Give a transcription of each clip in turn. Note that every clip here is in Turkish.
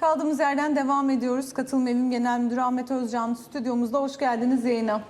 Kaldığımız yerden devam ediyoruz. Katılım Evim Genel Müdürü Ahmet Özcan stüdyomuzda. Hoş geldiniz yayına.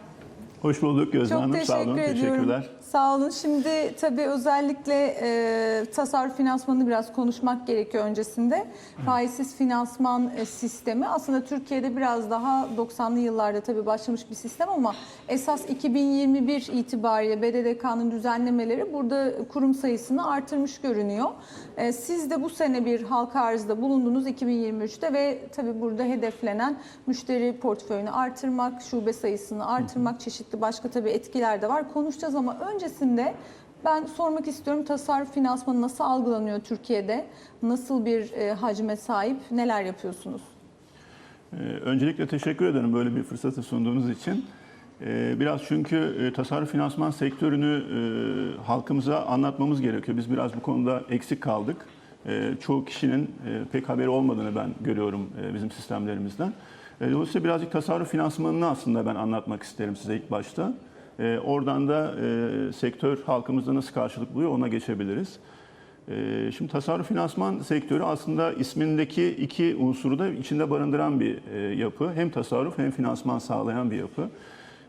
Hoş bulduk Gözde Çok Hanım. teşekkür Sağ olun. ediyorum. Teşekkürler. Sağ olun. Şimdi tabii özellikle e, tasarruf finansmanını biraz konuşmak gerekiyor öncesinde. Faizsiz finansman e, sistemi aslında Türkiye'de biraz daha 90'lı yıllarda tabii başlamış bir sistem ama esas 2021 itibariyle BDDK'nın düzenlemeleri burada kurum sayısını artırmış görünüyor. E, siz de bu sene bir halka arzda bulundunuz 2023'te ve tabii burada hedeflenen müşteri portföyünü artırmak, şube sayısını artırmak, çeşitli başka tabii etkiler de var. Konuşacağız ama öncesinde ben sormak istiyorum tasarruf finansmanı nasıl algılanıyor Türkiye'de? Nasıl bir e, hacme sahip? Neler yapıyorsunuz? Ee, öncelikle teşekkür ederim böyle bir fırsatı sunduğunuz için. Ee, biraz çünkü e, tasarruf finansman sektörünü e, halkımıza anlatmamız gerekiyor. Biz biraz bu konuda eksik kaldık. E, çoğu kişinin e, pek haberi olmadığını ben görüyorum bizim sistemlerimizden. Dolayısıyla birazcık tasarruf finansmanını aslında ben anlatmak isterim size ilk başta. E, oradan da e, sektör halkımızda nasıl karşılık buluyor ona geçebiliriz. Ee, Şimdi tasarruf finansman sektörü aslında ismindeki iki unsuru da içinde barındıran bir e, yapı. Hem tasarruf hem finansman sağlayan bir yapı.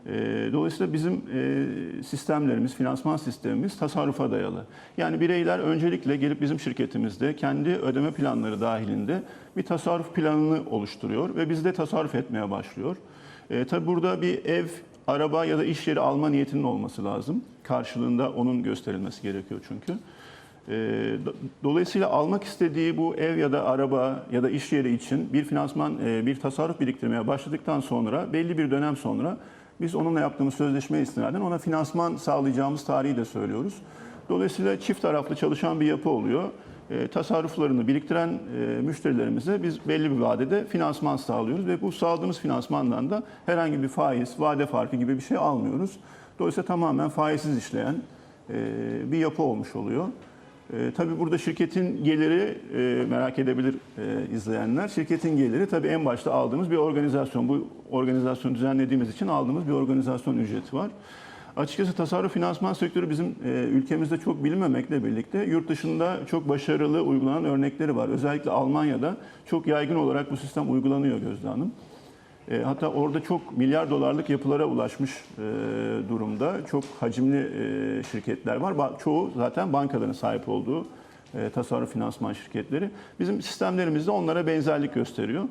Ee, Dolayısıyla bizim e, sistemlerimiz, finansman sistemimiz tasarrufa dayalı. Yani bireyler öncelikle gelip bizim şirketimizde kendi ödeme planları dahilinde bir tasarruf planını oluşturuyor ve bizde tasarruf etmeye başlıyor. E, tabii burada bir ev, araba ya da iş yeri alma niyetinin olması lazım. Karşılığında onun gösterilmesi gerekiyor çünkü. Ee, do- Dolayısıyla almak istediği bu ev ya da araba ya da iş yeri için bir finansman, e, bir tasarruf biriktirmeye başladıktan sonra belli bir dönem sonra biz onunla yaptığımız sözleşmeye istinaden ona finansman sağlayacağımız tarihi de söylüyoruz. Dolayısıyla çift taraflı çalışan bir yapı oluyor. E, Tasarruflarını biriktiren e, müşterilerimize biz belli bir vadede finansman sağlıyoruz ve bu sağladığımız finansmandan da herhangi bir faiz, vade farkı gibi bir şey almıyoruz. Dolayısıyla tamamen faizsiz işleyen e, bir yapı olmuş oluyor. E, tabii burada şirketin geliri e, merak edebilir e, izleyenler. Şirketin geliri tabii en başta aldığımız bir organizasyon. Bu organizasyonu düzenlediğimiz için aldığımız bir organizasyon ücreti var. Açıkçası tasarruf finansman sektörü bizim e, ülkemizde çok bilinmemekle birlikte yurt dışında çok başarılı uygulanan örnekleri var. Özellikle Almanya'da çok yaygın olarak bu sistem uygulanıyor Gözde Hanım. E, hatta orada çok milyar dolarlık yapılara ulaşmış e, durumda. Çok hacimli e, şirketler var. Ba- Çoğu zaten bankaların sahip olduğu e, tasarruf finansman şirketleri. Bizim sistemlerimizde onlara benzerlik gösteriyor.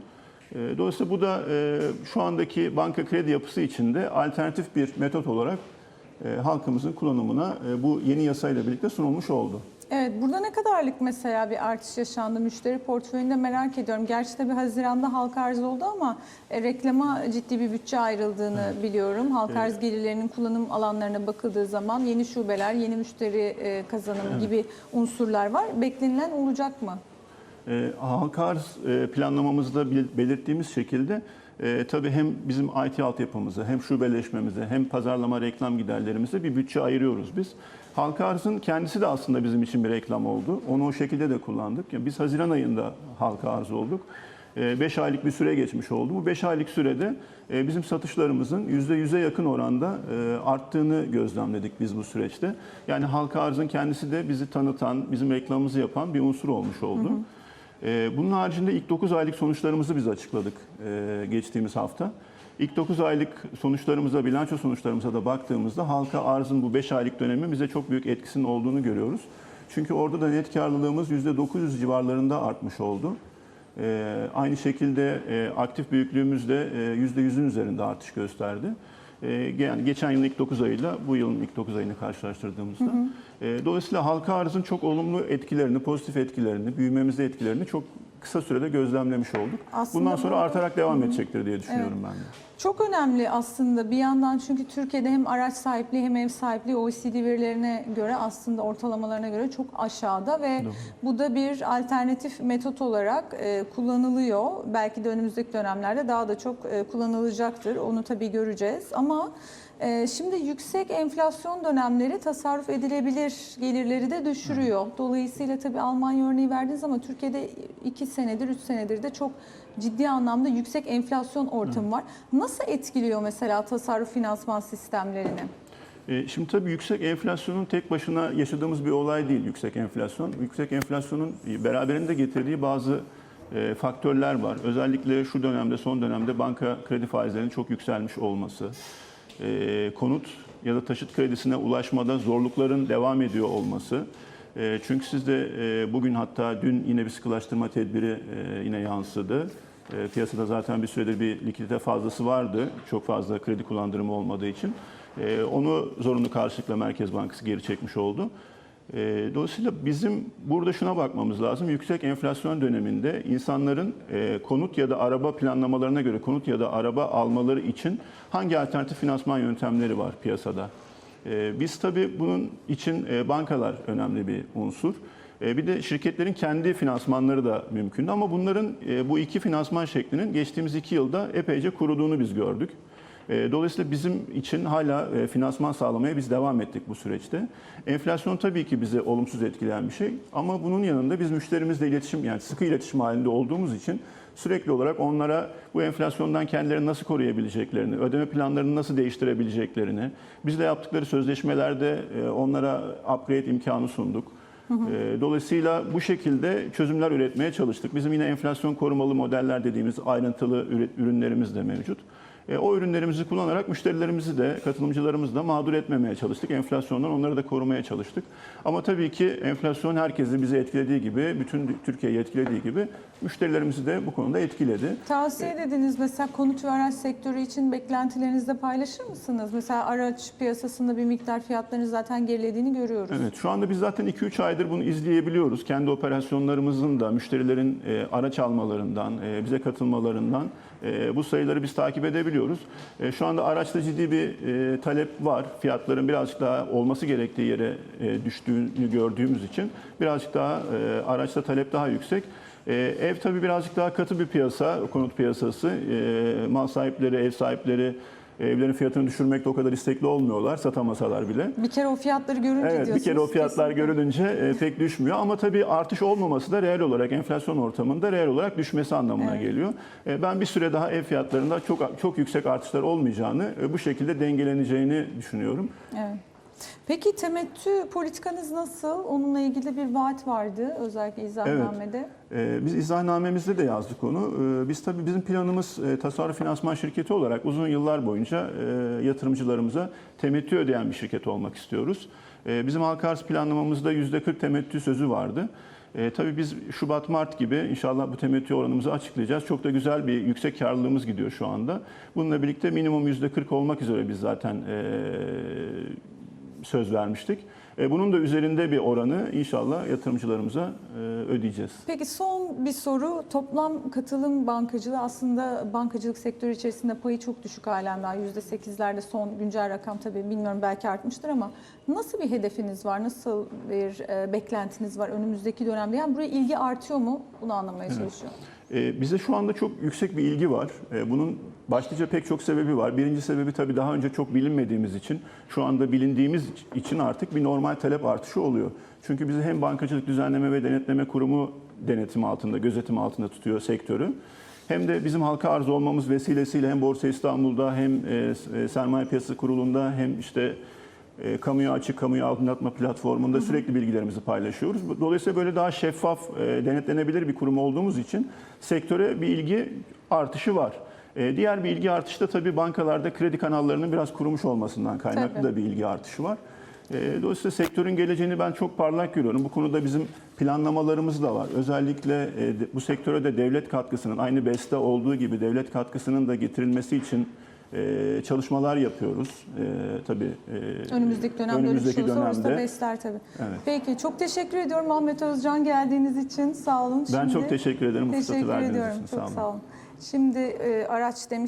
E, dolayısıyla bu da e, şu andaki banka kredi yapısı içinde alternatif bir metot olarak e, halkımızın kullanımına e, bu yeni yasayla birlikte sunulmuş oldu. Evet, burada ne kadarlık mesela bir artış yaşandı müşteri portföyünde merak ediyorum. Gerçi tabii Haziran'da halka arz oldu ama e, reklama ciddi bir bütçe ayrıldığını biliyorum. Halka arz gelirlerinin kullanım alanlarına bakıldığı zaman yeni şubeler, yeni müşteri e, kazanımı gibi unsurlar var. Beklenilen olacak mı? E, halka arz e, planlamamızda belirttiğimiz şekilde e, tabii hem bizim IT altyapımıza hem şubeleşmemize hem pazarlama reklam giderlerimize bir bütçe ayırıyoruz biz. Halka arzın kendisi de aslında bizim için bir reklam oldu. Onu o şekilde de kullandık. Yani biz Haziran ayında halka arz olduk. 5 aylık bir süre geçmiş oldu. Bu 5 aylık sürede e, bizim satışlarımızın %100'e yakın oranda e, arttığını gözlemledik biz bu süreçte. Yani halka arzın kendisi de bizi tanıtan, bizim reklamımızı yapan bir unsur olmuş oldu. E, Bunun haricinde ilk 9 aylık sonuçlarımızı biz açıkladık e, geçtiğimiz hafta. İlk 9 aylık sonuçlarımıza, bilanço sonuçlarımıza da baktığımızda halka arzın bu 5 aylık dönemi bize çok büyük etkisinin olduğunu görüyoruz. Çünkü orada da net karlılığımız %900 civarlarında artmış oldu. Ee, aynı şekilde e, aktif büyüklüğümüz de e, %100'ün üzerinde artış gösterdi. Ee, yani geçen yılın ilk 9 ayıyla bu yılın ilk 9 ayını karşılaştırdığımızda. Ee, dolayısıyla halka arzın çok olumlu etkilerini, pozitif etkilerini, büyümemizde etkilerini çok kısa sürede gözlemlemiş olduk. Aslında Bundan sonra bu- artarak devam edecektir diye düşünüyorum ben de. Çok önemli aslında bir yandan çünkü Türkiye'de hem araç sahipliği hem ev sahipliği OECD verilerine göre aslında ortalamalarına göre çok aşağıda ve bu da bir alternatif metot olarak e, kullanılıyor. Belki de önümüzdeki dönemlerde daha da çok e, kullanılacaktır. Onu tabii göreceğiz ama şimdi yüksek enflasyon dönemleri tasarruf edilebilir gelirleri de düşürüyor. Dolayısıyla tabii Almanya örneği verdiniz ama Türkiye'de 2 senedir 3 senedir de çok ciddi anlamda yüksek enflasyon ortamı var. Nasıl etkiliyor mesela tasarruf finansman sistemlerini? E, Şimdi tabii yüksek enflasyonun tek başına yaşadığımız bir olay değil yüksek enflasyon. Yüksek enflasyonun beraberinde getirdiği bazı e, faktörler var. Özellikle şu dönemde, son dönemde banka kredi faizlerinin çok yükselmiş olması, e, konut ya da taşıt kredisine ulaşmada zorlukların devam ediyor olması. E, çünkü siz de e, bugün hatta dün yine bir sıkılaştırma tedbiri e, yine yansıdı. E, piyasada zaten bir süredir bir likidite fazlası vardı. Çok fazla kredi kullandırımı olmadığı için. E, onu zorunlu karşılıkla Merkez Bankası geri çekmiş oldu. E, Dolayısıyla bizim burada şuna bakmamız lazım. Yüksek enflasyon döneminde insanların e, konut ya da araba planlamalarına göre konut ya da araba almaları için hangi alternatif finansman yöntemleri var piyasada? E, Biz tabii bunun için e, bankalar önemli bir unsur. E, Bir de şirketlerin kendi finansmanları da mümkün ama bunların bu iki finansman şeklinin geçtiğimiz iki yılda epeyce kuruduğunu biz gördük. E, Dolayısıyla bizim için hala e, finansman sağlamaya biz devam ettik bu süreçte. Enflasyon tabii ki bizi olumsuz etkileyen bir şey ama bunun yanında biz müşterimizle iletişim yani sıkı iletişim halinde olduğumuz için sürekli olarak onlara bu enflasyondan kendilerini nasıl koruyabileceklerini, ödeme planlarını nasıl değiştirebileceklerini, bizle yaptıkları sözleşmelerde e, onlara upgrade imkanı sunduk. E, Dolayısıyla bu şekilde çözümler üretmeye çalıştık. Bizim yine enflasyon korumalı modeller dediğimiz ayrıntılı ürünlerimiz de mevcut. E, O ürünlerimizi kullanarak müşterilerimizi de, katılımcılarımızı da mağdur etmemeye çalıştık. Enflasyondan onları da korumaya çalıştık. Ama tabii ki enflasyon herkesi bizi etkilediği gibi, bütün Türkiye'yi etkilediği gibi müşterilerimizi de bu konuda etkiledi. Tavsiye dediniz mesela konut ve araç sektörü için beklentilerinizi de paylaşır mısınız? Mesela araç piyasasında bir miktar fiyatların zaten gerilediğini görüyoruz. Evet, şu anda biz zaten 2-3 aydır bunu izleyebiliyoruz. Kendi operasyonlarımızın da müşterilerin e, araç almalarından, e, bize katılmalarından e, bu sayıları biz takip edebiliyoruz. E, şu anda araçta ciddi bir e, talep var. Fiyatların birazcık daha olması gerektiği yere e, düştüğünü gördüğümüz için birazcık daha araçta talep daha yüksek. Ev tabii birazcık daha katı bir piyasa, konut piyasası. Mal sahipleri, ev sahipleri evlerin fiyatını düşürmekte o kadar istekli olmuyorlar, satamasalar bile. Bir kere o fiyatları görünce Evet bir diyorsunuz. kere o fiyatlar kesinlikle. görülünce e, pek düşmüyor ama tabii artış olmaması da reel olarak enflasyon ortamında reel olarak düşmesi anlamına Evet. geliyor. E, Ben bir süre daha ev fiyatlarında çok çok yüksek artışlar olmayacağını, e, bu şekilde dengeleneceğini düşünüyorum. Evet. Peki temettü politikanız nasıl? Onunla ilgili bir vaat vardı özellikle izahnamede. Ee, Biz izahnamemizde de yazdık onu. Ee, Biz tabii bizim planımız e, tasarruf finansman şirketi olarak uzun yıllar boyunca e, yatırımcılarımıza temettü ödeyen bir şirket olmak istiyoruz. Ee, Bizim halka arz planlamamızda %40 temettü sözü vardı. E, tabii biz Şubat-Mart gibi inşallah bu temettü oranımızı açıklayacağız. Çok da güzel bir yüksek karlılığımız gidiyor şu anda. Bununla birlikte minimum %40 olmak üzere biz zaten e, söz vermiştik. E, bunun da üzerinde bir oranı inşallah yatırımcılarımıza e, ödeyeceğiz. Peki son bir soru. Toplam katılım bankacılığı aslında bankacılık sektörü içerisinde payı çok düşük halen daha. %8'lerde son güncel rakam tabii bilmiyorum belki artmıştır ama nasıl bir hedefiniz var? Nasıl bir e, beklentiniz var önümüzdeki dönemde? Yani buraya ilgi artıyor mu? Bunu anlamaya çalışıyorum. E, Bize şu anda çok yüksek bir ilgi var. Bunun başlıca pek çok sebebi var. Birinci sebebi tabii daha önce çok bilinmediğimiz için, şu anda bilindiğimiz için artık bir normal talep artışı oluyor. Çünkü bizi hem Bankacılık Düzenleme ve Denetleme Kurumu denetim altında, gözetim altında tutuyor sektörü. Hem de bizim halka arz olmamız vesilesiyle hem Borsa İstanbul'da hem e, e, Sermaye Piyasası Kurulu'nda hem işte e, kamuya açık, kamuya aydınlatma platformunda sürekli bilgilerimizi paylaşıyoruz. Dolayısıyla böyle daha şeffaf, e, denetlenebilir bir kurum olduğumuz için sektöre bir ilgi artışı var. E, Diğer bir ilgi artışı da tabii bankalarda kredi kanallarının biraz kurumuş olmasından kaynaklı Tabii. da bir ilgi artışı var. E, Dolayısıyla sektörün geleceğini ben çok parlak görüyorum. Bu konuda bizim planlamalarımız da var. Özellikle e, bu sektöre de devlet katkısının, aynı BES'te olduğu gibi devlet katkısının da getirilmesi için çalışmalar yapıyoruz. Tabii e, Önümüzdeki dönemde önümüzdeki şey olursa dönemde. besler tabii. Evet. Peki çok teşekkür ediyorum Ahmet Özcan geldiğiniz için. Sağ olun. Ben Şimdi- çok teşekkür ederim Teşekkür ediyorum. için. Çok sağ olun. Şimdi e, araç demiş